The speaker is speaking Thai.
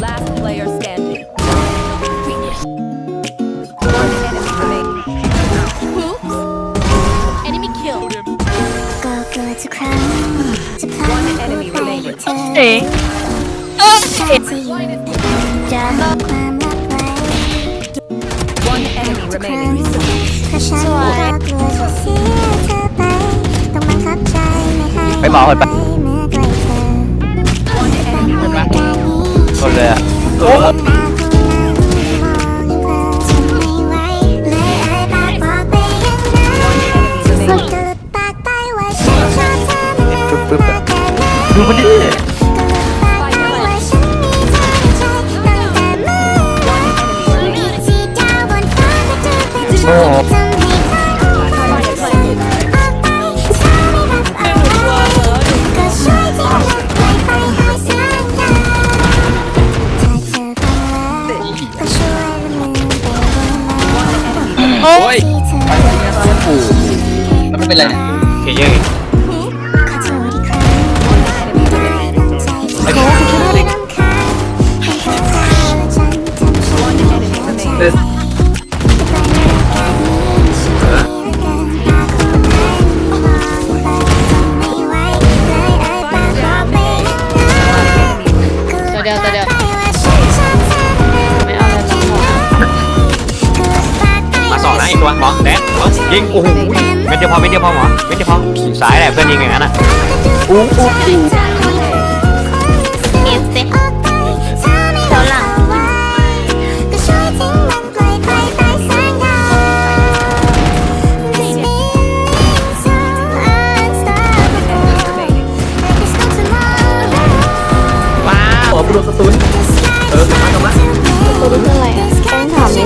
Last player standing. Finish. One enemy remaining. Oops. Enemy killed. Go good to crown. One enemy remaining. เอ๊ะเอ๊ะเอ๊ะ One enemy remaining. ไปหมอก่อนไป หมเลยอะโอ้ปึ๊บปึ๊บดูมันดิ โอ้ยปู่แล้วมันเป็นไรเนี่ยเกยเยอร์ตัวเดียวตัวเดียว ตัวหมอแดดยิงโอ้โหไม่เดียวพอไม่เดียวพอหมอไม่เดียวพอสายแหละเพื่อนยิงอย่างนั้นอะอู้อู้มิวสิเท่าหโอ้โหปลุกตูนเออมากลับมาสตูนคืออะไรแป้งถามเฉย